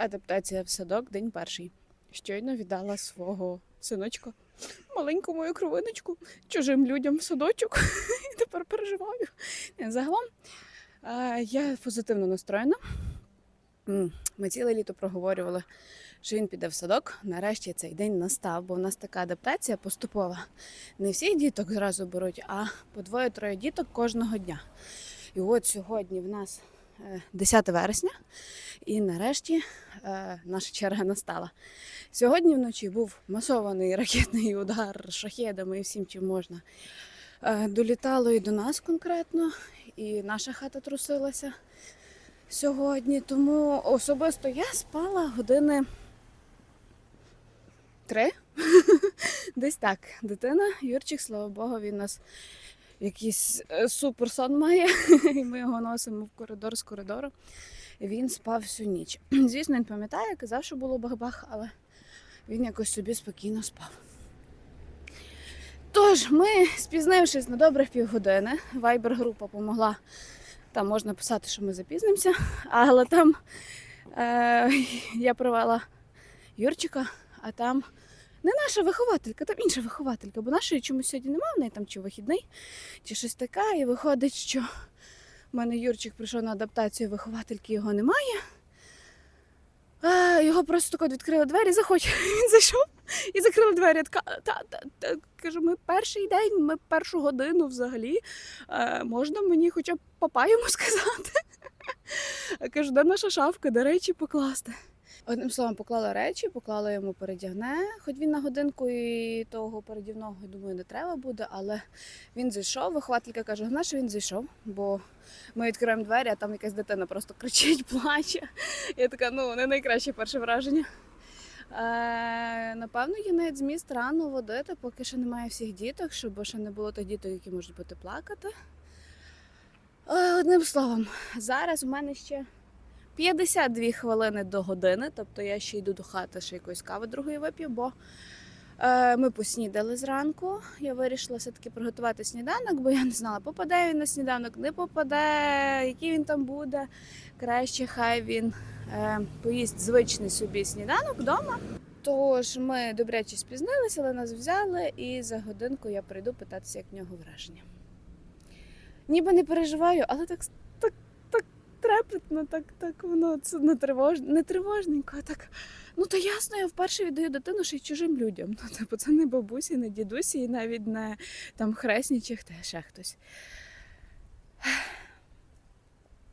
Адаптація в садок, день перший. Щойно віддала свого синочка, маленьку мою кровиночку, чужим людям в садочок. І тепер переживаю. Загалом е, я позитивно настроєна. Ми ціле літо проговорювали, що він піде в садок. Нарешті цей день настав, бо в нас така адаптація поступова. Не всіх діток зразу беруть, а по двоє-троє діток кожного дня. І от сьогодні в нас е, 10 вересня, і нарешті е, наша черга настала. Сьогодні вночі був масований ракетний удар шахедами і всім, чим можна. Е, Долітало і до нас конкретно, і наша хата трусилася сьогодні. Тому особисто я спала години три. Десь так. Дитина, Юрчик, слава Богу, він нас якийсь е, суперсон має, і ми його носимо в коридор з коридору. Він спав всю ніч. Звісно, він пам'ятає, казав, що було бах-бах, але він якось собі спокійно спав. Тож, ми, спізнившись на добрих півгодини, вайбер-група допомогла. Там можна писати, що ми запізнимося, але там е, я провела Юрчика, а там не наша вихователька, там інша вихователька, бо нашої чомусь сьогодні немає, в неї там чи вихідний, чи щось таке. І виходить, що в мене Юрчик прийшов на адаптацію, виховательки його немає. А, його просто тако відкрили двері, заходь. Він зайшов і закрили двері. Я Така, та, та, та. Кажу, ми перший день, ми першу годину взагалі. Е, можна мені хоча б папа йому сказати? Кажу, де наша шафка, де речі покласти. Одним словом, поклала речі, поклала йому передягне, хоч він на годинку і того передівного, думаю, не треба буде, але він зайшов. Вихователька каже, на що він зайшов, бо ми відкриваємо двері, а там якась дитина просто кричить, плаче. Я така, ну, не найкраще перше враження. Е, напевно, є навіть зміст рано водити, поки ще немає всіх діток, щоб ще не було тих діток, які можуть бути плакати. Е, одним словом, зараз у мене ще 52 хвилини до години, тобто я ще йду до хати, ще якоїсь кави другої вип'ю, бо е, ми поснідали зранку. Я вирішила все-таки приготувати сніданок, бо я не знала, попаде він на сніданок, не попаде, який він там буде. Краще хай він е, поїсть звичний собі сніданок вдома. Тож ми добряче спізнилися, але нас взяли, і за годинку я прийду питатися, як в нього враження. Ніби не переживаю, але так, трепетно, так, так воно це не тривож, не тривожненько, а так. Ну то ясно, я вперше віддаю дитину ще й чужим людям. Ну, типу, це не бабусі, не дідусі, і навіть не там хресні чи хте- ще хтось.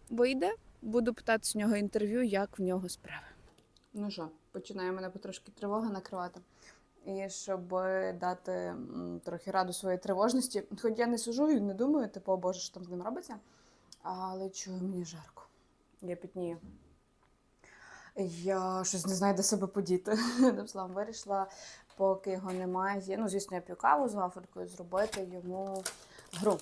Вийде, буду питати з нього інтерв'ю, як в нього справи. Ну що, починає мене потрошки тривога накривати. І щоб дати трохи раду своєї тривожності, хоч я не сижу і не думаю, типу, о Боже, що там з ним робиться, але чую, мені жарко. Я пітнію. Я щось не знаю, де себе подіти. Словом, вирішила, поки його немає. Ну, звісно, я п'ю каву з вафелькою, зробити йому гру.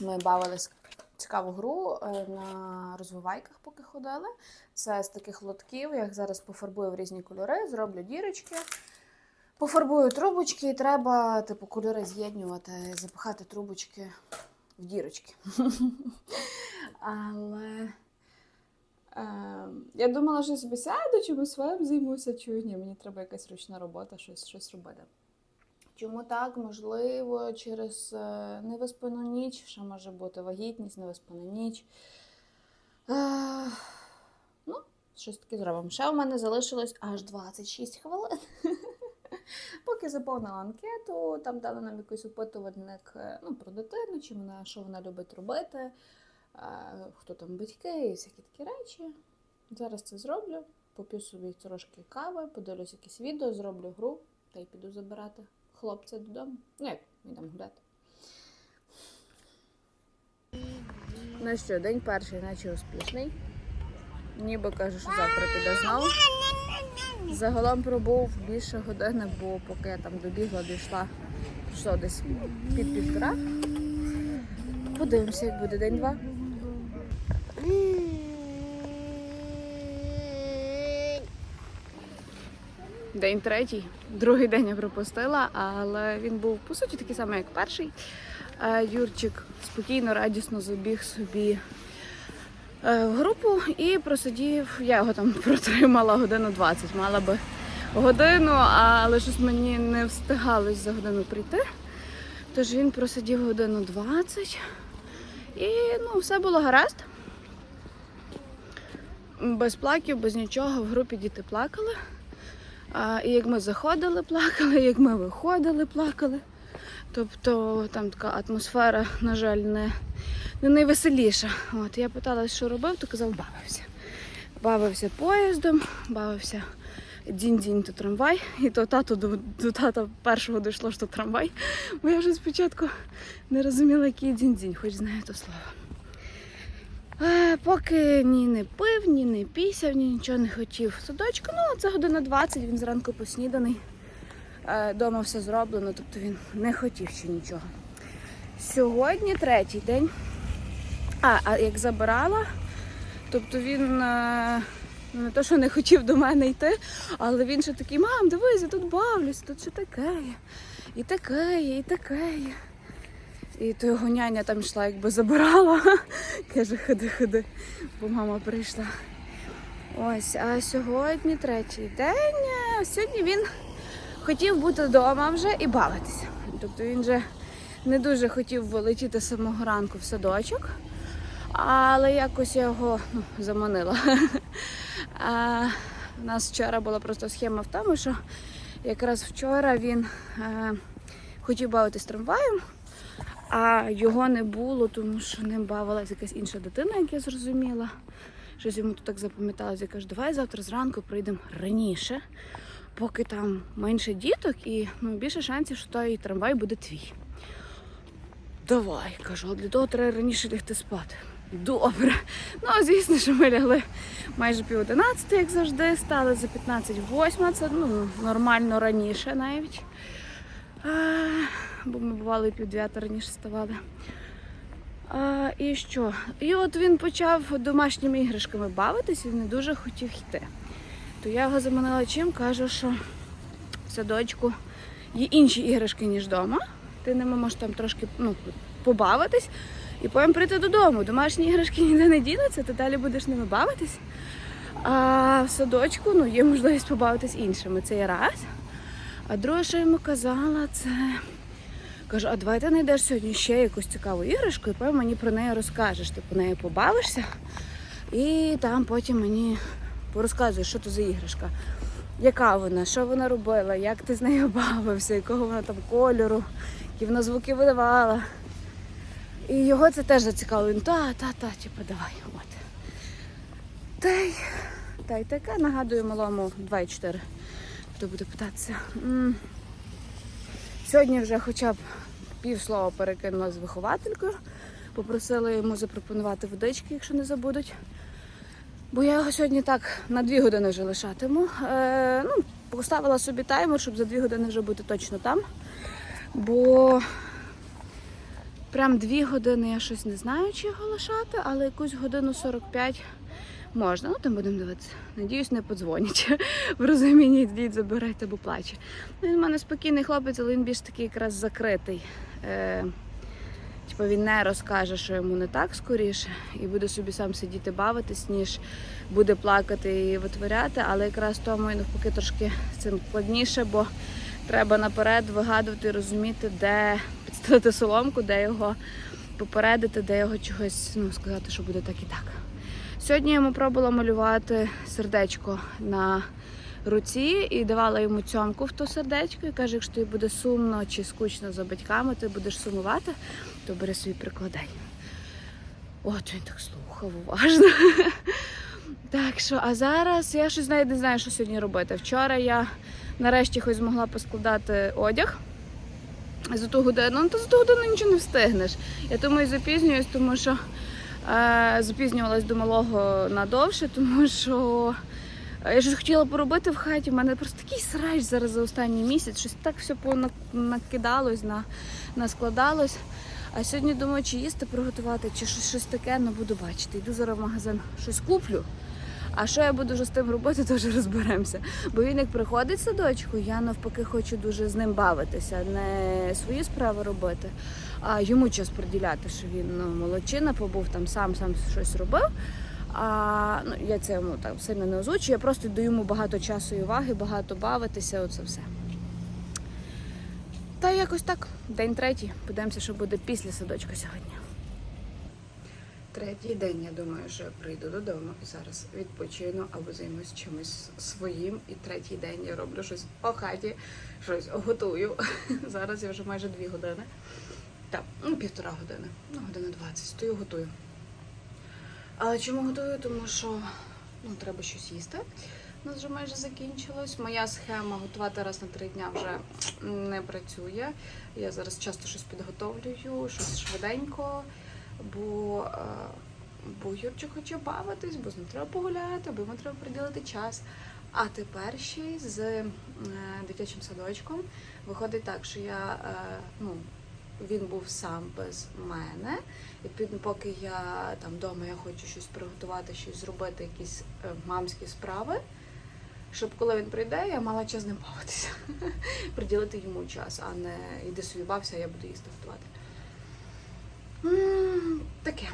Ми бавились цікаву гру е, на розвивайках, поки ходили. Це з таких лотків. Я їх зараз пофарбую в різні кольори, зроблю дірочки. Пофарбую трубочки, і треба, типу, кольори з'єднувати, запихати трубочки в дірочки. Але я думала, що собі сяду, чимось своїм займуся, чую, ні, мені треба якась ручна робота, щось, щось робити. Чому так? Можливо, через е, невиспану ніч, що може бути вагітність, невиспана ніч. Е, ну, щось таке зробимо. Ще у мене залишилось аж 26 хвилин. Поки заповнила анкету, там дали нам якийсь опитувальник е, ну, про дитину, чи вона, що вона любить робити, хто там батьки і всякі такі речі. Зараз це зроблю, поп'ю собі трошки кави, подивлюсь якесь відео, зроблю гру та й піду забирати хлопця додому. Ну як, йдемо гуляти. Ну що, день перший, наче успішний. Ніби каже, що завтра піде знову. Загалом пробув більше години, бо поки я там добігла, дійшла що десь під півтора. Подивимося, як буде день два. День третій. Другий день я пропустила, але він був по суті такий самий, як перший. Е, Юрчик спокійно, радісно забіг собі е, в групу і просидів. Я його там протримала годину 20, мала би годину, але щось мені не встигалось за годину прийти. Тож він просидів годину 20. І ну, все було гаразд. Без плаків, без нічого. В групі діти плакали. А, і як ми заходили, плакали, як ми виходили, плакали. Тобто там така атмосфера, на жаль, не, не найвеселіша. От, я питала, що робив, то казав, бавився. Бавився поїздом, бавився дзінь-дзінь то трамвай. І то тато до, до тата першого дійшло, що трамвай. Бо я вже спочатку не розуміла, який дзінь-дзінь, хоч знаю то слово. Е, поки ні не пив, ні не пісяв, ні нічого не хотів. Садочку, ну це година 20, він зранку посніданий. Е, Дома все зроблено, тобто він не хотів ще нічого. Сьогодні третій день. А, а як забирала, тобто він е, не то, що не хотів до мене йти, але він ще такий, мам, дивись, я тут бавлюсь, тут що таке і таке і таке. І то його няня там йшла, якби забирала. Каже, ходи, ходи, бо мама прийшла. Ось, а сьогодні третій день. Сьогодні він хотів бути вдома вже і бавитися. Тобто він вже не дуже хотів летіти з самого ранку в садочок, але якось я його ну, заманила. А, у нас вчора була просто схема в тому, що якраз вчора він е, хотів бавитись трамваєм, а його не було, тому що ним бавилась якась інша дитина, як я зрозуміла. Щось йому тут так запам'яталося. Я кажу, давай завтра зранку прийдемо раніше, поки там менше діток і ну, більше шансів, що той трамвай буде твій. Давай, кажу, а для того треба раніше лягти спати. Добре. Ну, звісно, що ми лягли майже пів одинадцяти, як завжди, стали за 15 восьма. Це ну, нормально раніше навіть. Бо ми бували пів дев'ята раніше ставали. А, і що? І от він почав домашніми іграшками бавитись і не дуже хотів йти. То я його заманила чим, кажу, що в садочку є інші іграшки, ніж вдома. Ти ними можеш там трошки ну, побавитись і потім прийти додому. Домашні іграшки ніде не дінуться, ти далі будеш ними бавитись. А в садочку ну, є можливість побавитись іншими. Це є раз. А друге, що йому казала, це кажу, а давай ти знайдеш сьогодні ще якусь цікаву іграшку, і потім мені про неї розкажеш. Ти по неї побавишся, і там потім мені порозказуєш, що то за іграшка. Яка вона, що вона робила, як ти з нею бавився, якого вона там кольору, які вона звуки видавала. І його це теж зацікавило. Він та, та, та, типу, давай. От. Та й, та й таке нагадую малому 2,4. Хто буде питатися. Сьогодні вже хоча б півслова перекинула з вихователькою. Попросила йому запропонувати водички, якщо не забудуть. Бо я його сьогодні так на дві години вже лишатиму. Е, ну, поставила собі таймер, щоб за дві години вже бути точно там. Бо прям дві години я щось не знаю, чи його лишати, але якусь годину 45 можна. Ну, там будемо дивитися. Надіюсь, не подзвонять. В розумінні йдіть, забирайте, бо плаче. Ну, Він в мене спокійний хлопець, але він більш такий якраз закритий. Е, Типу він не розкаже, що йому не так скоріше, і буде собі сам сидіти бавитись, ніж буде плакати і витворяти. Але якраз тому і навпаки трошки з цим складніше, бо треба наперед вигадувати і розуміти, де підстелити соломку, де його попередити, де його чогось ну, сказати, що буде так і так. Сьогодні йому пробувала малювати сердечко на руці і давала йому цьомку в то сердечко і каже, якщо тобі буде сумно чи скучно за батьками, ти будеш сумувати, то бери собі прикладай. От він так слухав уважно. Так що, а зараз я щось навіть не знаю, що сьогодні робити. Вчора я нарешті хоч змогла поскладати одяг за ту годину, ну то за ту годину нічого не встигнеш. Я тому і запізнююсь, тому що запізнювалась до малого надовше, тому що е, я щось хотіла поробити в хаті. У мене просто такий срач зараз за останній місяць. Щось так все понакидалось накидалось, на, наскладалось. А сьогодні думаю, чи їсти приготувати, чи щось, щось таке, ну буду бачити. Йду зараз в магазин, щось куплю. А що я буду вже з тим робити, то вже розберемося. Бо він як приходить з садочку, я навпаки хочу дуже з ним бавитися, не свої справи робити, а йому час приділяти, що він ну, молодчина побув там, сам сам щось робив. А ну, я це йому так сильно не озвучую, я просто даю йому багато часу і уваги, багато бавитися, оце все. Та якось так, день третій. Подивимося, що буде після садочка сьогодні. Третій день, я думаю, що я прийду додому і зараз відпочину або займусь чимось своїм. І третій день я роблю щось по хаті, щось готую. Зараз я вже майже дві години. Так, ну півтора години. Ну, година 20. Стою, готую. Але чому готую? Тому що ну, треба щось їсти. У нас вже майже закінчилось. Моя схема готувати раз на три дня вже не працює. Я зараз часто щось підготовлюю, щось швиденько, бо, е, бо Юрчик хоче бавитись, бо з ним треба погуляти, бо йому треба приділити час. А тепер ще й з е, дитячим садочком виходить так, що я е, ну, він був сам без мене. Відповідно, поки я там вдома я хочу щось приготувати, щось зробити, якісь мамські справи. Щоб коли він прийде, я мала час ним бавитися, приділити йому час, а не йди собі бався, а я буду їсти готувати. Таке.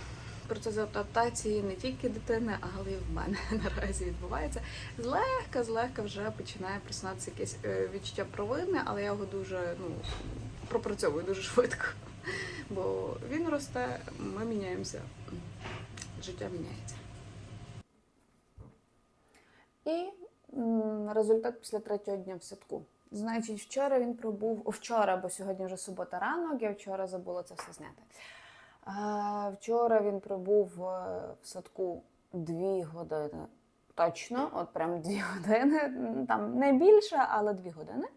Процес адаптації не тільки дитини, але й в мене наразі відбувається. Злегка, злегка вже починає просинатися якесь е, відчуття провини, але я його дуже ну, пропрацьовую дуже швидко. Бо він росте, ми міняємося, життя міняється. І результат після третього дня в садку. Значить, вчора він пробув вчора, бо сьогодні вже субота ранок, я вчора забула це все зняти. Вчора він пробув е, в садку дві години. Точно, от прям дві години. Там не більше, але дві години. Е,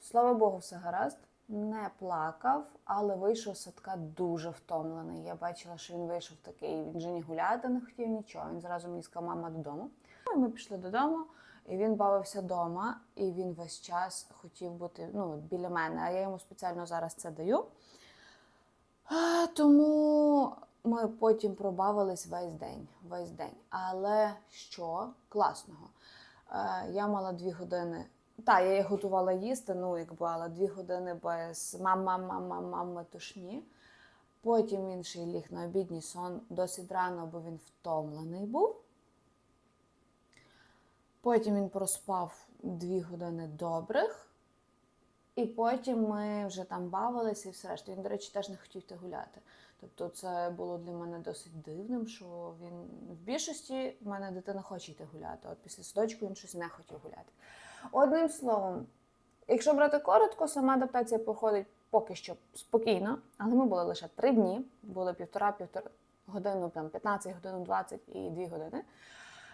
слава Богу, все гаразд. Не плакав, але вийшов з садка дуже втомлений. Я бачила, що він вийшов такий, він же не гуляти не хотів нічого. Він зразу мені сказав, мама додому. Ну, і ми пішли додому, і він бавився вдома, і він весь час хотів бути ну, біля мене, а я йому спеціально зараз це даю. А, тому ми потім пробавились весь день. Весь день. Але що класного? Е, я мала дві години. Та, я її готувала їсти, ну якби, але дві години без мам, мам, мам, мам, мам, метушні. Потім ще ліг на обідній сон досить рано, бо він втомлений був. Потім він проспав дві години добрих. І потім ми вже там бавилися і все решта. Він, до речі, теж не хотів йти гуляти. Тобто це було для мене досить дивним, що він в більшості в мене дитина хоче йти гуляти. От після садочку він щось не хотів гуляти. Одним словом, якщо брати коротко, сама адаптація проходить поки що спокійно, але ми були лише три дні, було півтора-півтора годину, там 15 годин, 20 і 2 години.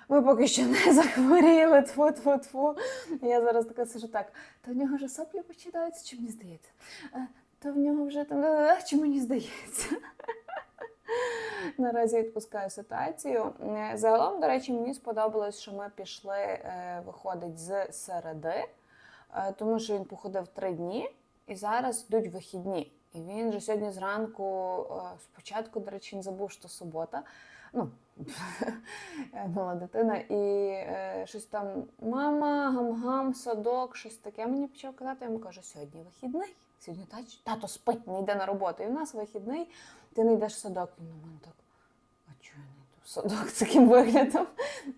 Ми поки що не захворіли, тфу-тфу-тфу. Я зараз така сижу так, то в нього вже соплі починаються, чи мені здається? Е, То в нього вже там е, чи мені здається? Наразі відпускаю ситуацію. Е, Загалом, до речі, мені сподобалось, що ми пішли, е, виходить, з середи, е, тому що він походив три дні, і зараз йдуть вихідні. І він же сьогодні зранку, е, спочатку, до речі, він забув, що субота. Ну, мала дитина, і е, щось там мама, гам-гам, садок, щось таке мені почав казати. Я йому кажу, сьогодні вихідний. Сьогодні тато спить, не йде на роботу. І в нас вихідний, ти не йдеш в садок. Він на мене так, а чого я не йду в садок таким виглядом?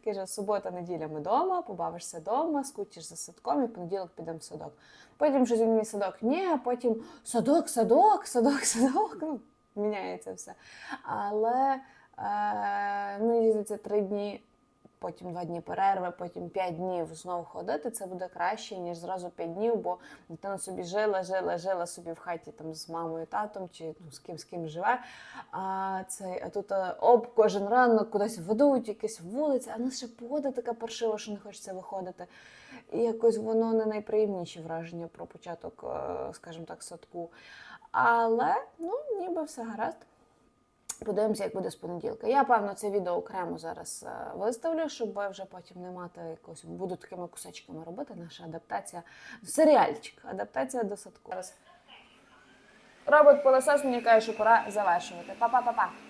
Каже, субота, неділя ми вдома, побавишся вдома, скучиш за садком і понеділок підемо в садок. Потім щось він мені садок, ні, а потім садок, садок, садок, садок. Ну, міняється все. Але е, ну, їздиться три дні, потім два дні перерви, потім п'ять днів знову ходити. Це буде краще, ніж зразу п'ять днів, бо дитина собі жила, жила, жила собі в хаті там з мамою, татом чи ну, з ким з ким живе. А, цей, а тут е, об кожен ранок кудись ведуть, якісь вулиці, а нас ще погода така паршива, що не хочеться виходити. І якось воно не найприємніші враження про початок, е, скажімо так, садку. Але ну, ніби все гаразд. Подивимося, як буде з понеділка. Я, певно, це відео окремо зараз е, виставлю, щоб вже потім не мати якогось, буду такими кусочками робити. Наша адаптація. Серіальчик. Адаптація до садку. Робот пилосос мені каже, що пора завершувати. Па-па-па-па.